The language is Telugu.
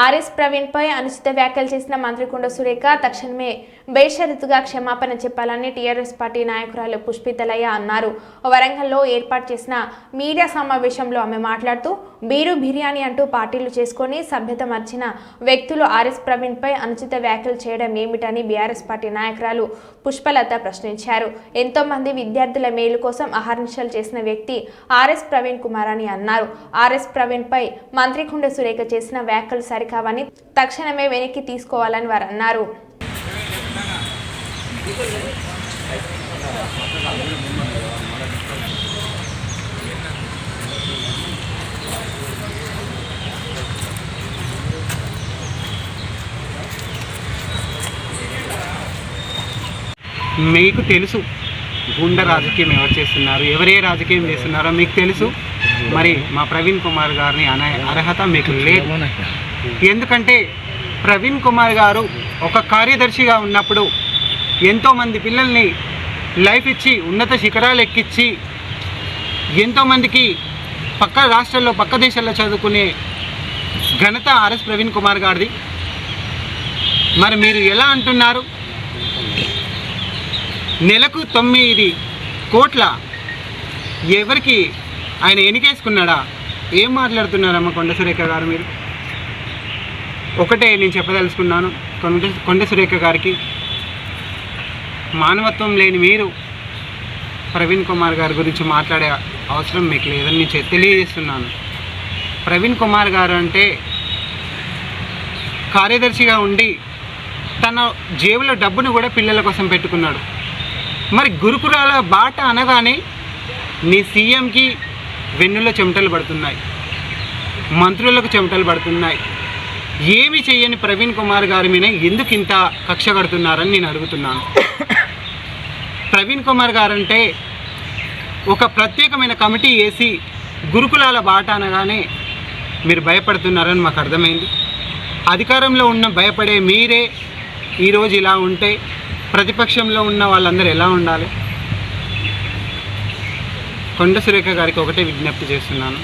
ఆర్ఎస్ ప్రవీణ్ పై అనుచిత వ్యాఖ్యలు చేసిన మంత్రి కుండ సురేఖ తక్షణమే బేషరతుగా క్షమాపణ చెప్పాలని టీఆర్ఎస్ పార్టీ నాయకురాలు పుష్పితలయ్య అన్నారు. వరంగల్లో ఏర్పాటు చేసిన మీడియా సమావేశంలో ఆమె మాట్లాడుతూ బీరు బిర్యానీ అంటూ పార్టీలు చేసుకొని సభ్యత మర్చిన వ్యక్తులు ఆర్ఎస్ ప్రవీణ్ పై అనుచిత వ్యాఖ్యలు చేయడం ఏమిటని బీఆర్ఎస్ పార్టీ నాయకురాలు పుష్పలత ప్రశ్నించారు. ఎంతో మంది విద్యార్థుల మేలు కోసం అహర్నిశలు చేసిన వ్యక్తి ఆర్ఎస్ ప్రవీణ్ కుమార్ అని అన్నారు. ఆర్ఎస్ ప్రవీణ్ పై మంత్రి కుండ సురేఖ చేసిన వ్యాఖ్యలు సరి సరికావని తక్షణమే వెనక్కి తీసుకోవాలని వారు అన్నారు. మీకు తెలుసు గుండ రాజకీయం ఎవరు చేస్తున్నారు ఎవరే రాజకీయం చేస్తున్నారో మీకు తెలుసు. మరి మా ప్రవీణ్ కుమార్ గారిని అనే అర్హత మీకు లేదు. ఎందుకంటే ప్రవీణ్ కుమార్ గారు ఒక కార్యదర్శిగా ఉన్నప్పుడు ఎంతోమంది పిల్లల్ని లైఫ్ ఇచ్చి ఉన్నత శిఖరాలు ఎక్కించి ఎంతోమందికి పక్క రాష్ట్రాల్లో పక్క దేశాల్లో చదువుకునే ఘనత ఆర్ఎస్ ప్రవీణ్ కుమార్ గారిది. మరి మీరు ఎలా అంటున్నారు? నెలకు తొమ్మిది కోట్ల ఎవరికి ఆయన ఎన్నికేసుకున్నాడా ఏం మాట్లాడుతున్నారమ్మ కొండ సురేఖ గారు మీరు? ఒకటే నేను చెప్పదలుచుకున్నాను. కొండ కొండ సురేఖ గారికి మానవత్వం లేని మీరు ప్రవీణ్ కుమార్ గారి గురించి మాట్లాడే అవసరం మీకు లేదని నేను తెలియజేస్తున్నాను. ప్రవీణ్ కుమార్ గారు అంటే కార్యదర్శిగా ఉండి తన జేబులో డబ్బును కూడా పిల్లల కోసం పెట్టుకున్నాడు. మరి గురుకులాల బాట అనగానే నీ సీఎంకి వెన్నులో చెమటలు పడుతున్నాయి. మంత్రులకు చెమటలు పడుతున్నాయి. ఏమి చేయని ప్రవీణ్ కుమార్ గారి మీద ఎందుకు ఇంత కక్ష కడుతున్నారని నేను అడుగుతున్నాను. ప్రవీణ్ కుమార్ గారంటే ఒక ప్రత్యేకమైన కమిటీ వేసి గురుకులాల బాట అనగానే మీరు భయపడుతున్నారని మాకు అర్థమైంది. అధికారంలో ఉన్న భయపడే మీరే ఈరోజు ఇలా ఉంటే ప్రతిపక్షంలో ఉన్న వాళ్ళందరూ ఎలా ఉండాలి? కొండ సురేఖ గారికి ఒకటే విజ్ఞప్తి చేస్తున్నాను.